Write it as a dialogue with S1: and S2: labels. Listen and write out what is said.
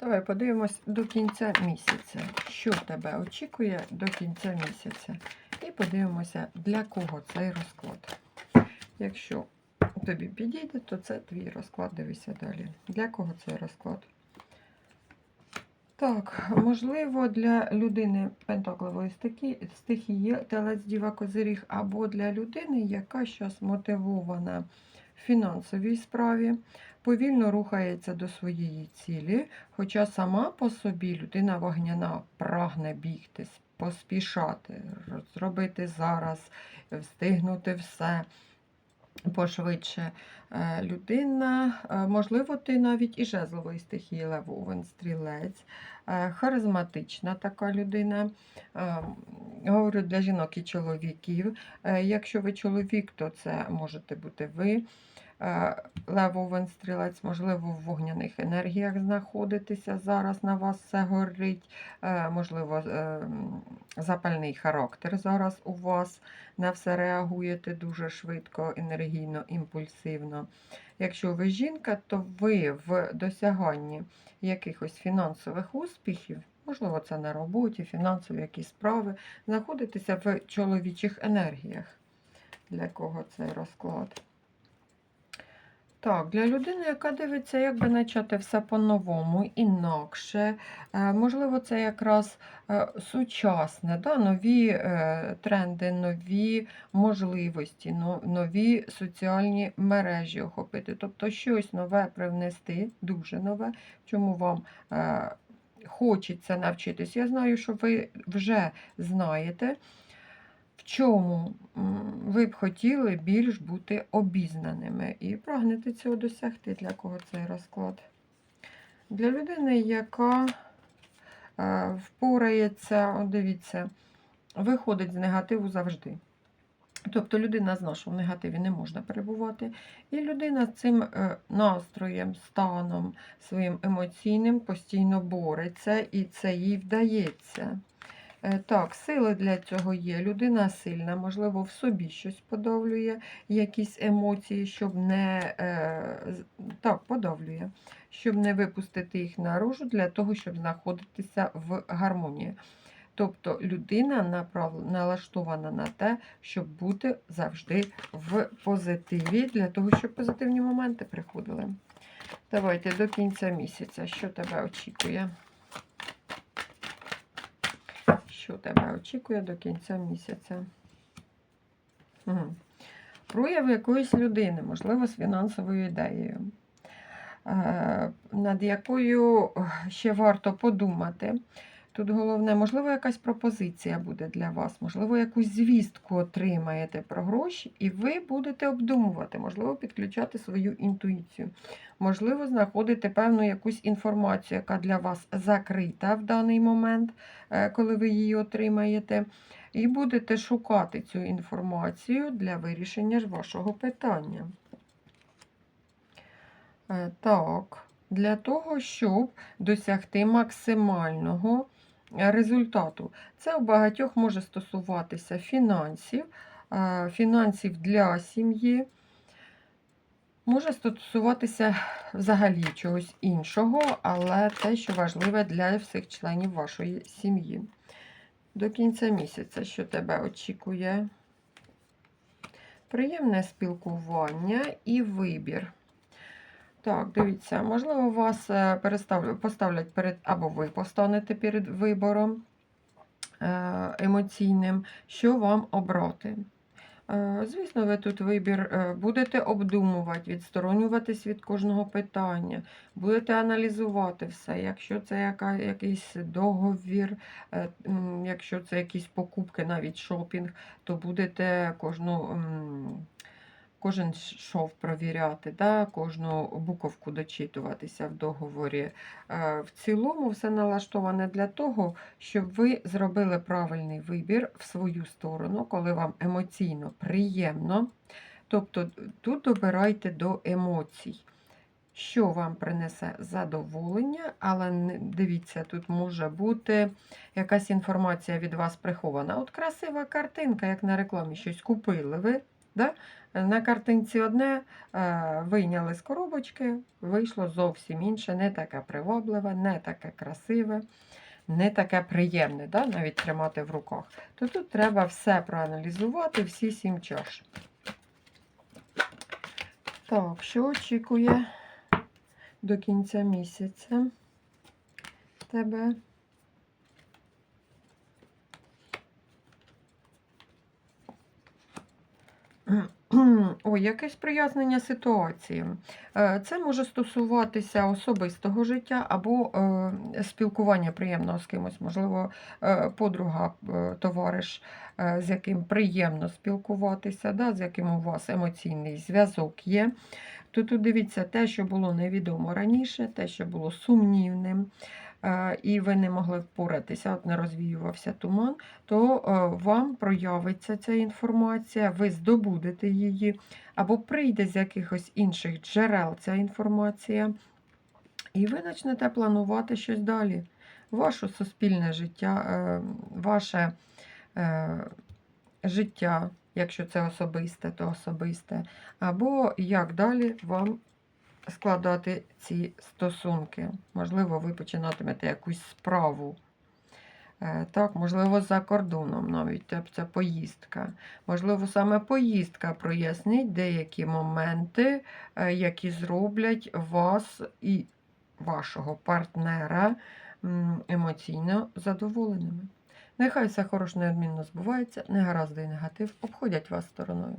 S1: Давай подивимось до кінця місяця. Що тебе очікує до кінця місяця? І подивимося, для кого цей розклад. Якщо тобі підійде, то це твій розклад. Дивися далі. Для кого цей розклад? Так, можливо, для людини пентаклової стихії, телець діва козиріг, або для людини, яка зараз мотивована в фінансовій справі, повільно рухається до своєї цілі, хоча сама по собі людина вогняна прагне бігти, поспішати, зробити зараз, встигнути все пошвидше. Е, Людина, е, можливо, ти навіть і жезлової стихії Левовен, стрілець, е, харизматична така людина. Говорю для жінок і чоловіків. Якщо ви чоловік, то це можете бути ви. Е, стрілець, можливо, в вогняних енергіях знаходитися. Зараз на вас все горить. Е, Можливо, е, запальний характер зараз у вас на все реагуєте дуже швидко, енергійно, імпульсивно. Якщо ви жінка, то ви в досяганні якихось фінансових успіхів, можливо, це на роботі, фінансові якісь справи, знаходитеся в чоловічих енергіях. Для кого цей розклад? Так, для людини, яка дивиться, як би почати все по-новому, інакше. Е, Можливо, це якраз е, сучасне, да? нові е, тренди, нові можливості, нові соціальні мережі охопити. Тобто щось нове привнести, дуже нове, чому вам хочеться навчитись. Я знаю, що ви вже знаєте, в чому ви б хотіли більш бути обізнаними і прагнете цього досягти. Для кого цей розклад? Для людини, яка е, впорається, дивіться, виходить з негативу завжди. Тобто людина знає, що в негативі не можна перебувати. І людина з цим е, настроєм, станом своїм емоційним постійно бореться, і це їй вдається. Е, Так, сили для цього є. Людина сильна, можливо, в собі щось подавлює, якісь емоції, щоб не е, так, подавлює, щоб не випустити їх наружу, для того, щоб знаходитися в гармонії. Тобто людина налаштована на те, щоб бути завжди в позитиві, для того, щоб позитивні моменти приходили. Давайте до кінця місяця. Що тебе очікує? Що тебе очікує до кінця місяця? Угу. Прояв якоїсь людини, можливо, з фінансовою ідеєю, е, над якою ще варто подумати. Тут головне, можливо, якась пропозиція буде для вас, можливо, якусь звістку отримаєте про гроші, і ви будете обдумувати, можливо, підключати свою інтуїцію, можливо, знаходити певну якусь інформацію, яка для вас закрита в даний момент, е, коли ви її отримаєте, і будете шукати цю інформацію для вирішення вашого питання. Е, Так, для того, щоб досягти максимального результату. Це у багатьох може стосуватися фінансів, фінансів для сім'ї. Може стосуватися взагалі чогось іншого, але те, що важливе для всіх членів вашої сім'ї. До кінця місяця, що тебе очікує? Приємне спілкування і вибір. Так, дивіться, можливо, вас е, поставлять перед, або ви постанете перед вибором е, емоційним, що вам обрати. Е, Звісно, ви тут вибір будете обдумувати, відсторонюватись від кожного питання, будете аналізувати все. Якщо це яка, якийсь договір, якщо це якісь покупки, навіть шопінг, то будете кожну. Кожен шов провіряти, да, кожну буковку дочитуватися в договорі. Е, В цілому все налаштоване для того, щоб ви зробили правильний вибір в свою сторону, коли вам емоційно приємно. Тобто тут обирайте до емоцій, що вам принесе задоволення, але дивіться, тут може бути якась інформація від вас прихована. От красива картинка, як на рекламі, щось купили ви. Да? На картинці одне е, вийняли з коробочки, вийшло зовсім інше, не таке привабливе, не таке красиве, не таке приємне, да? навіть тримати в руках. То тут треба все проаналізувати, всі сім чаш. Так, що очікує до кінця місяця тебе? Ой, якесь прояснення ситуації. Е, Це може стосуватися особистого життя або е, спілкування приємного з кимось, можливо, е, подруга, товариш, з яким приємно спілкуватися, да, з яким у вас емоційний зв'язок є. Тут дивіться те, що було невідомо раніше, те, що було сумнівним, і ви не могли впоратися, от не розвіювався туман, то е, вам проявиться ця інформація, ви здобудете її, або прийде з якихось інших джерел ця інформація, і ви почнете планувати щось далі. Ваше суспільне життя, е, ваше е, життя, якщо це особисте, то особисте, або як далі вам складати ці стосунки. Можливо, ви починатимете якусь справу. Е, Так, можливо, за кордоном навіть ця поїздка. Можливо, саме поїздка прояснить деякі моменти, е, які зроблять вас і вашого партнера емоційно задоволеними. Нехай все хороше неодмінно збувається, негаразди і негатив обходять вас стороною.